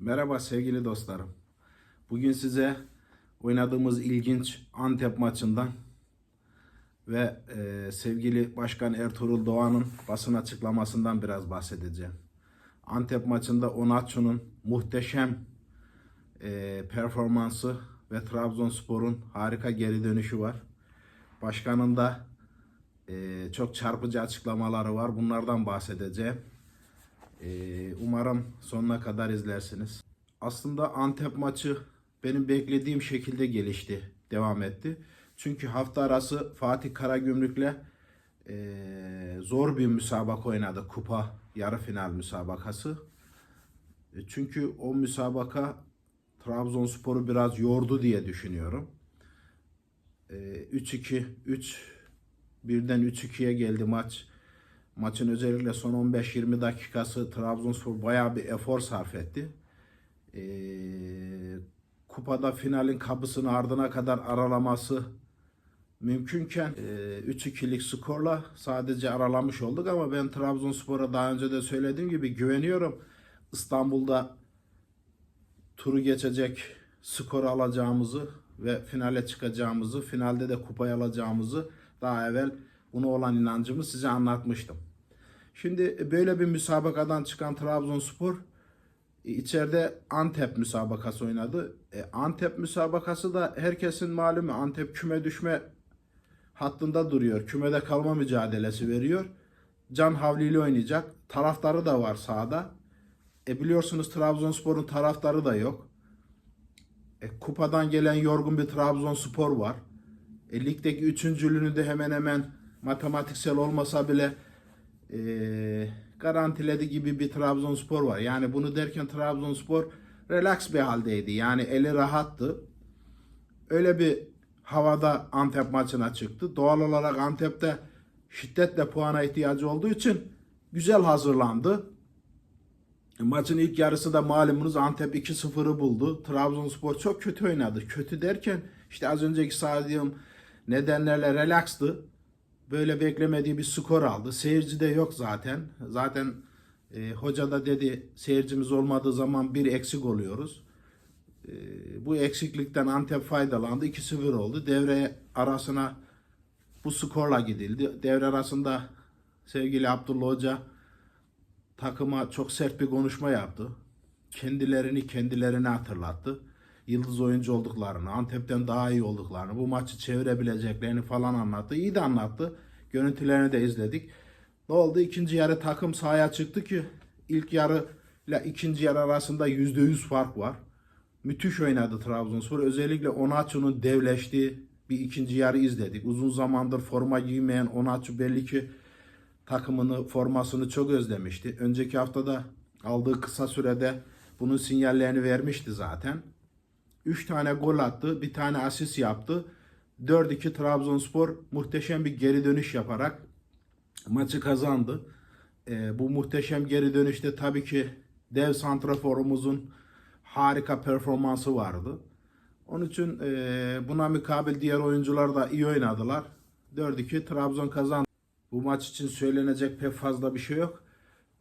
Merhaba sevgili dostlarım. Bugün size oynadığımız ilginç Antep maçından ve e, sevgili Başkan Ertuğrul Doğan'ın basın açıklamasından biraz bahsedeceğim. Antep maçında Onaçu'nun muhteşem e, performansı ve Trabzonspor'un harika geri dönüşü var. Başkanın da e, çok çarpıcı açıklamaları var. Bunlardan bahsedeceğim. Ee, umarım sonuna kadar izlersiniz. Aslında Antep maçı benim beklediğim şekilde gelişti, devam etti. Çünkü hafta arası Fatih Karagümrük'le ee, zor bir müsabaka oynadı. Kupa yarı final müsabakası. E, Çünkü o müsabaka Trabzonspor'u biraz yordu diye düşünüyorum. Ee, 3-2, 3 birden 3-2'ye geldi maç. Maçın özellikle son 15-20 dakikası Trabzonspor bayağı bir efor sarf etti. Ee, kupada finalin kapısını ardına kadar aralaması mümkünken e, 3-2'lik skorla sadece aralamış olduk ama ben Trabzonspor'a daha önce de söylediğim gibi güveniyorum. İstanbul'da turu geçecek skor alacağımızı ve finale çıkacağımızı, finalde de kupayı alacağımızı daha evvel buna olan inancımı size anlatmıştım. Şimdi böyle bir müsabakadan çıkan Trabzonspor e, içeride Antep müsabakası oynadı. E, Antep müsabakası da herkesin malumu Antep küme düşme hattında duruyor. Kümede kalma mücadelesi veriyor. Can havliyle oynayacak. Taraftarı da var sahada. E biliyorsunuz Trabzonspor'un taraftarı da yok. E, kupadan gelen yorgun bir Trabzonspor var. E, ligdeki üçüncülüğünü de hemen hemen matematiksel olmasa bile e, garantiledi gibi bir Trabzonspor var. Yani bunu derken Trabzonspor relax bir haldeydi. Yani eli rahattı. Öyle bir havada Antep maçına çıktı. Doğal olarak Antep'te şiddetle puana ihtiyacı olduğu için güzel hazırlandı. Maçın ilk yarısı da malumunuz Antep 2-0'ı buldu. Trabzonspor çok kötü oynadı. Kötü derken işte az önceki saydığım nedenlerle relaxtı. Böyle beklemediği bir skor aldı. Seyirci de yok zaten. Zaten e, hoca da dedi seyircimiz olmadığı zaman bir eksik oluyoruz. E, bu eksiklikten Antep faydalandı. 2-0 oldu. Devre arasına bu skorla gidildi. Devre arasında sevgili Abdullah Hoca takıma çok sert bir konuşma yaptı. Kendilerini kendilerine hatırlattı. Yıldız oyuncu olduklarını, Antep'ten daha iyi olduklarını, bu maçı çevirebileceklerini falan anlattı. İyi de anlattı. Görüntülerini de izledik. Ne oldu? İkinci yarı takım sahaya çıktı ki ilk yarı ile ikinci yarı arasında %100 fark var. Müthiş oynadı Trabzonspor. Özellikle Onaçu'nun devleştiği bir ikinci yarı izledik. Uzun zamandır forma giymeyen Onaçu belli ki takımını, formasını çok özlemişti. Önceki haftada aldığı kısa sürede bunun sinyallerini vermişti zaten. 3 tane gol attı, bir tane asist yaptı. 4-2 Trabzonspor muhteşem bir geri dönüş yaparak maçı kazandı. Ee, bu muhteşem geri dönüşte tabii ki dev santraforumuzun harika performansı vardı. Onun için e, buna mukabil diğer oyuncular da iyi oynadılar. 4-2 Trabzon kazandı. Bu maç için söylenecek pek fazla bir şey yok.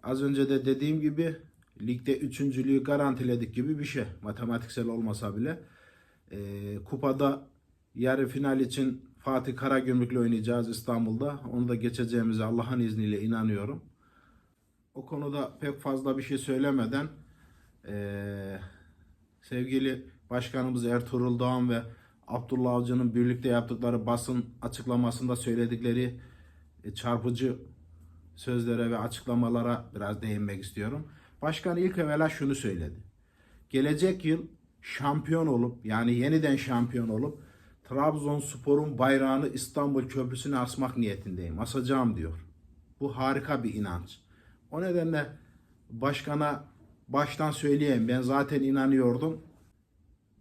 Az önce de dediğim gibi ligde üçüncülüğü garantiledik gibi bir şey. Matematiksel olmasa bile. Ee, kupada yarı final için Fatih Karagümrük'le oynayacağız İstanbul'da. Onu da geçeceğimize Allah'ın izniyle inanıyorum. O konuda pek fazla bir şey söylemeden ee, sevgili Başkanımız Ertuğrul Doğan ve Abdullah Avcı'nın birlikte yaptıkları basın açıklamasında söyledikleri e, çarpıcı sözlere ve açıklamalara biraz değinmek istiyorum. Başkan ilk evvela şunu söyledi. Gelecek yıl şampiyon olup yani yeniden şampiyon olup Trabzonspor'un bayrağını İstanbul Köprüsü'ne asmak niyetindeyim. Asacağım diyor. Bu harika bir inanç. O nedenle başkana baştan söyleyeyim ben zaten inanıyordum.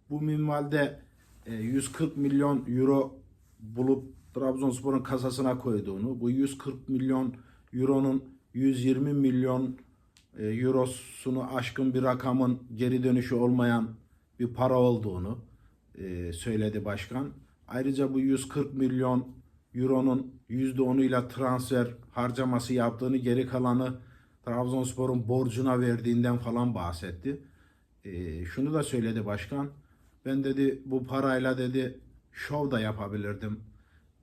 Bu minvalde e, 140 milyon euro bulup Trabzonspor'un kasasına koyduğunu, bu 140 milyon euronun 120 milyon e, eurosunu aşkın bir rakamın geri dönüşü olmayan bir para olduğunu e, söyledi başkan. Ayrıca bu 140 milyon euronun %10'uyla transfer harcaması yaptığını, geri kalanı Trabzonspor'un borcuna verdiğinden falan bahsetti. E, şunu da söyledi başkan. Ben dedi bu parayla dedi şov da yapabilirdim.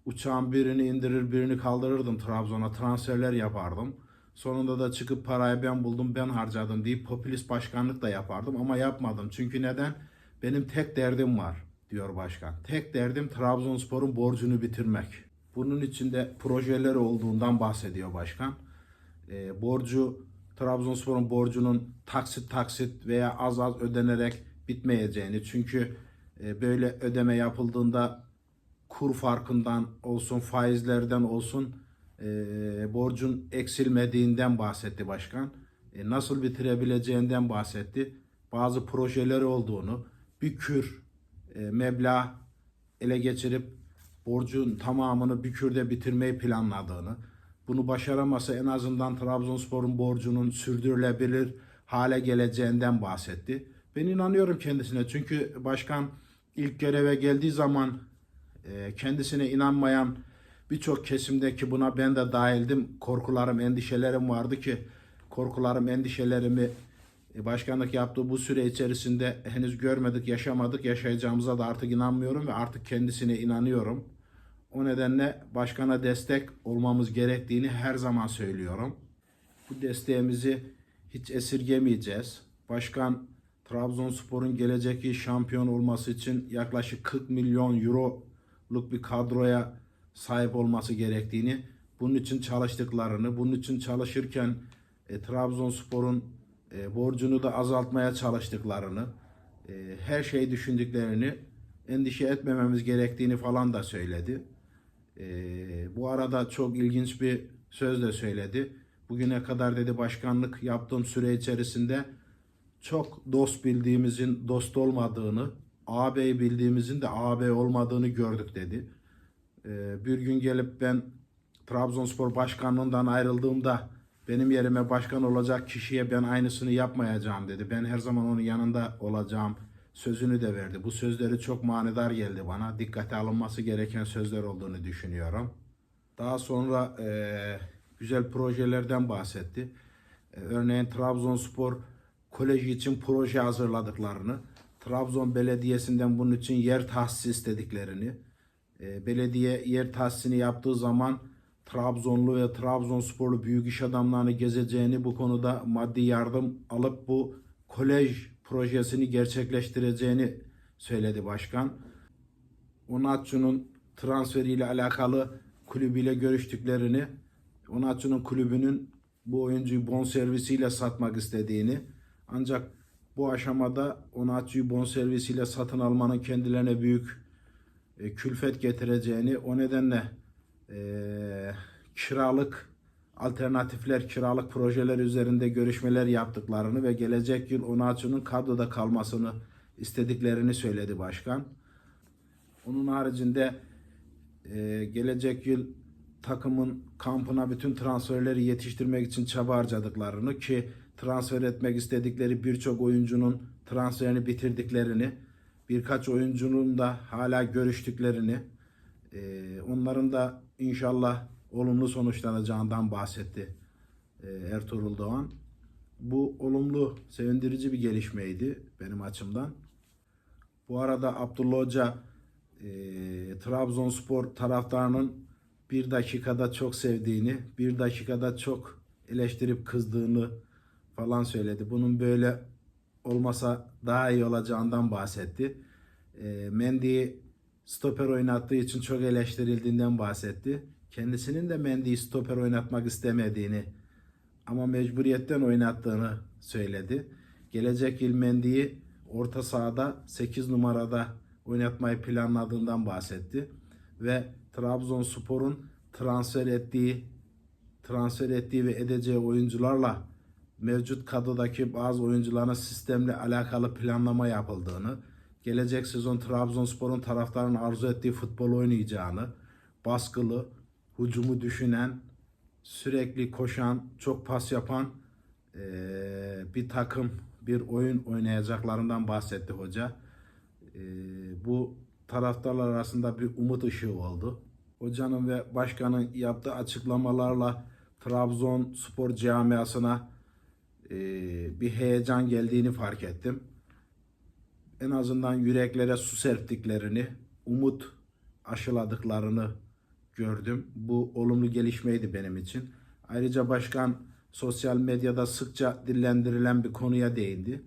Uçağın birini indirir birini kaldırırdım Trabzon'a transferler yapardım. Sonunda da çıkıp parayı ben buldum ben harcadım deyip popülist başkanlık da yapardım ama yapmadım. Çünkü neden? Benim tek derdim var diyor başkan. Tek derdim Trabzonspor'un borcunu bitirmek. Bunun içinde projeleri olduğundan bahsediyor başkan. E, borcu Trabzonspor'un borcunun taksit taksit veya az az ödenerek bitmeyeceğini çünkü e, böyle ödeme yapıldığında kur farkından olsun faizlerden olsun e, borcun eksilmediğinden bahsetti başkan. E, nasıl bitirebileceğinden bahsetti. Bazı projeleri olduğunu, bir kür e, meblağ ele geçirip borcun tamamını bir kürde bitirmeyi planladığını, bunu başaramasa en azından Trabzonspor'un borcunun sürdürülebilir hale geleceğinden bahsetti. Ben inanıyorum kendisine çünkü başkan ilk göreve geldiği zaman e, kendisine inanmayan birçok kesimdeki buna ben de dahildim. Korkularım, endişelerim vardı ki korkularım, endişelerimi e, başkanlık yaptığı bu süre içerisinde henüz görmedik, yaşamadık. Yaşayacağımıza da artık inanmıyorum ve artık kendisine inanıyorum. O nedenle başkana destek olmamız gerektiğini her zaman söylüyorum. Bu desteğimizi hiç esirgemeyeceğiz. Başkan Trabzonspor'un gelecek yıl şampiyon olması için yaklaşık 40 milyon euroluk bir kadroya sahip olması gerektiğini, bunun için çalıştıklarını, bunun için çalışırken e, Trabzonspor'un e, borcunu da azaltmaya çalıştıklarını, e, her şeyi düşündüklerini, endişe etmememiz gerektiğini falan da söyledi. E, bu arada çok ilginç bir söz de söyledi. Bugüne kadar dedi başkanlık yaptığım süre içerisinde çok dost bildiğimizin dost olmadığını, ağabey bildiğimizin de ağabey olmadığını gördük dedi. Ee, bir gün gelip ben Trabzonspor başkanlığından ayrıldığımda benim yerime başkan olacak kişiye ben aynısını yapmayacağım dedi. Ben her zaman onun yanında olacağım sözünü de verdi. Bu sözleri çok manidar geldi bana. Dikkate alınması gereken sözler olduğunu düşünüyorum. Daha sonra eee, güzel projelerden bahsetti. E, örneğin Trabzonspor koleji için proje hazırladıklarını, Trabzon Belediyesi'nden bunun için yer tahsis istediklerini, e, belediye yer tahsisini yaptığı zaman Trabzonlu ve Trabzonsporlu büyük iş adamlarını gezeceğini bu konuda maddi yardım alıp bu kolej projesini gerçekleştireceğini söyledi başkan. Onatçu'nun transferiyle alakalı kulübüyle görüştüklerini, Onatçu'nun kulübünün bu oyuncuyu bonservisiyle satmak istediğini ancak bu aşamada Onatçu'yu bonservisiyle satın almanın kendilerine büyük e, külfet getireceğini o nedenle e, kiralık alternatifler, kiralık projeler üzerinde görüşmeler yaptıklarını ve gelecek yıl Onatçu'nun kadroda kalmasını istediklerini söyledi başkan. Onun haricinde e, gelecek yıl takımın kampına bütün transferleri yetiştirmek için çaba harcadıklarını ki transfer etmek istedikleri birçok oyuncunun transferini bitirdiklerini, birkaç oyuncunun da hala görüştüklerini, e, onların da inşallah olumlu sonuçlanacağından bahsetti e, Ertuğrul Doğan. Bu olumlu, sevindirici bir gelişmeydi benim açımdan. Bu arada Abdullah Hoca e, Trabzonspor taraftarının bir dakikada çok sevdiğini, bir dakikada çok eleştirip kızdığını falan söyledi. Bunun böyle olmasa daha iyi olacağından bahsetti. E, Mendy'yi stoper oynattığı için çok eleştirildiğinden bahsetti. Kendisinin de Mendy'yi stoper oynatmak istemediğini ama mecburiyetten oynattığını söyledi. Gelecek yıl Mendy'yi orta sahada 8 numarada oynatmayı planladığından bahsetti. Ve Trabzonspor'un transfer ettiği transfer ettiği ve edeceği oyuncularla mevcut kadrodaki bazı oyuncuların sistemle alakalı planlama yapıldığını, gelecek sezon Trabzonspor'un taraftarın arzu ettiği futbol oynayacağını, baskılı, hücumu düşünen, sürekli koşan, çok pas yapan eee, bir takım, bir oyun oynayacaklarından bahsetti hoca. Eee, bu taraftarlar arasında bir umut ışığı oldu. Hocanın ve başkanın yaptığı açıklamalarla Trabzon spor camiasına eee, bir heyecan geldiğini fark ettim. en azından yüreklere su serptiklerini, umut aşıladıklarını gördüm. Bu olumlu gelişmeydi benim için. Ayrıca başkan sosyal medyada sıkça dillendirilen bir konuya değindi.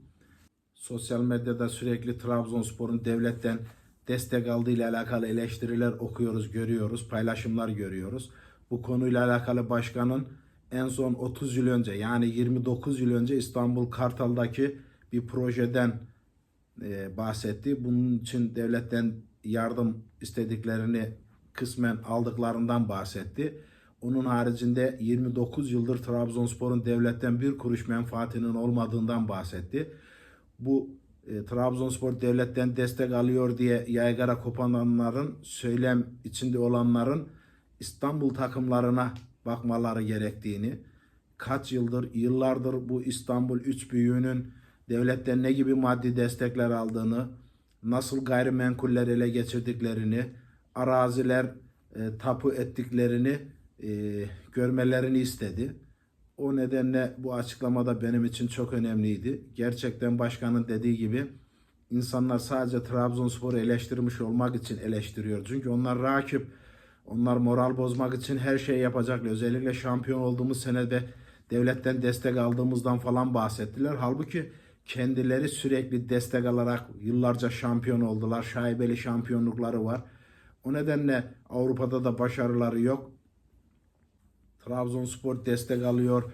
Sosyal medyada sürekli Trabzonspor'un devletten destek aldığı ile alakalı eleştiriler okuyoruz, görüyoruz, paylaşımlar görüyoruz. Bu konuyla alakalı başkanın en son 30 yıl önce yani 29 yıl önce İstanbul Kartal'daki bir projeden e, bahsetti. Bunun için devletten yardım istediklerini kısmen aldıklarından bahsetti. Onun haricinde 29 yıldır Trabzonspor'un devletten bir kuruş menfaatinin olmadığından bahsetti. Bu e, Trabzonspor devletten destek alıyor diye yaygara kopananların, söylem içinde olanların İstanbul takımlarına bakmaları gerektiğini, kaç yıldır, yıllardır bu İstanbul üç büyüğünün devletten ne gibi maddi destekler aldığını, nasıl gayrimenkuller ele geçirdiklerini, araziler e, tapu ettiklerini e, görmelerini istedi. O nedenle bu açıklamada benim için çok önemliydi. Gerçekten başkanın dediği gibi insanlar sadece Trabzonspor'u eleştirmiş olmak için eleştiriyor. Çünkü onlar rakip. Onlar moral bozmak için her şeyi yapacaklar. Özellikle şampiyon olduğumuz senede devletten destek aldığımızdan falan bahsettiler. Halbuki kendileri sürekli destek alarak yıllarca şampiyon oldular. Şaibeli şampiyonlukları var. O nedenle Avrupa'da da başarıları yok. Trabzonspor destek alıyor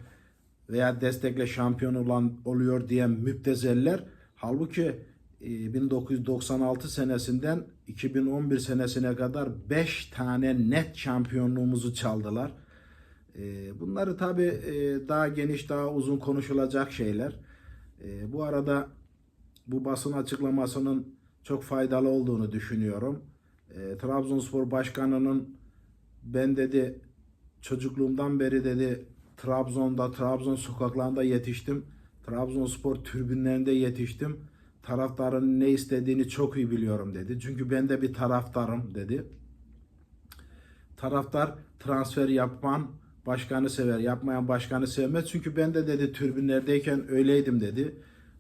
veya destekle şampiyon olan oluyor diyen müptezeller halbuki 1996 senesinden 2011 senesine kadar 5 tane net şampiyonluğumuzu çaldılar. E, Bunları tabi daha geniş daha uzun konuşulacak şeyler. E, Bu arada bu basın açıklamasının çok faydalı olduğunu düşünüyorum. E, Trabzonspor Başkanı'nın ben dedi çocukluğumdan beri dedi Trabzon'da, Trabzon sokaklarında yetiştim. Trabzonspor tribünlerinde yetiştim. Taraftarın ne istediğini çok iyi biliyorum dedi. Çünkü ben de bir taraftarım dedi. Taraftar transfer yapan başkanı sever, yapmayan başkanı sevmez. Çünkü ben de dedi tribünlerdeyken öyleydim dedi.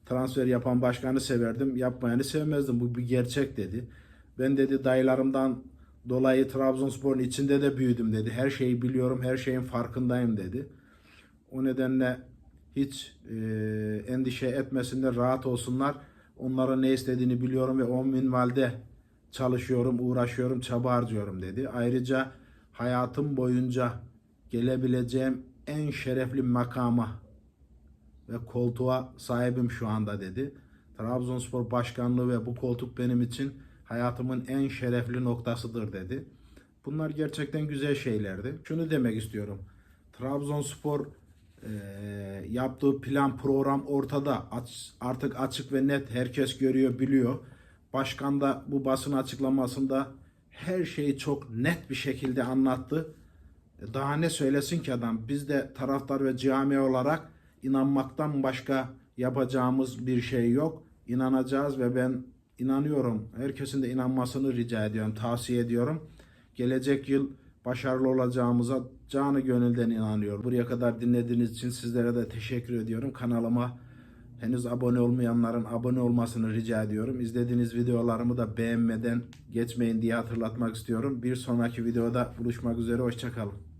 Transfer yapan başkanı severdim, yapmayanı sevmezdim. Bu bir gerçek dedi. Ben dedi dayılarımdan dolayı Trabzonspor'un içinde de büyüdüm dedi. Her şeyi biliyorum, her şeyin farkındayım dedi. O nedenle hiç e, endişe etmesinler, rahat olsunlar. Onların ne istediğini biliyorum ve 10 minvalde çalışıyorum, uğraşıyorum, çaba harcıyorum dedi. Ayrıca hayatım boyunca gelebileceğim en şerefli makama ve koltuğa sahibim şu anda dedi. Trabzonspor başkanlığı ve bu koltuk benim için hayatımın en şerefli noktasıdır dedi. Bunlar gerçekten güzel şeylerdi. Şunu demek istiyorum. Trabzonspor e, yaptığı plan program ortada. Artık açık ve net herkes görüyor biliyor. Başkan da bu basın açıklamasında her şeyi çok net bir şekilde anlattı. E, Daha ne söylesin ki adam? Biz de taraftar ve cami olarak inanmaktan başka yapacağımız bir şey yok. İnanacağız ve ben inanıyorum. Herkesin de inanmasını rica ediyorum, tavsiye ediyorum. Gelecek yıl başarılı olacağımıza canı gönülden inanıyorum. Buraya kadar dinlediğiniz için sizlere de teşekkür ediyorum. Kanalıma henüz abone olmayanların abone olmasını rica ediyorum. İzlediğiniz videolarımı da beğenmeden geçmeyin diye hatırlatmak istiyorum. Bir sonraki videoda buluşmak üzere. Hoşçakalın.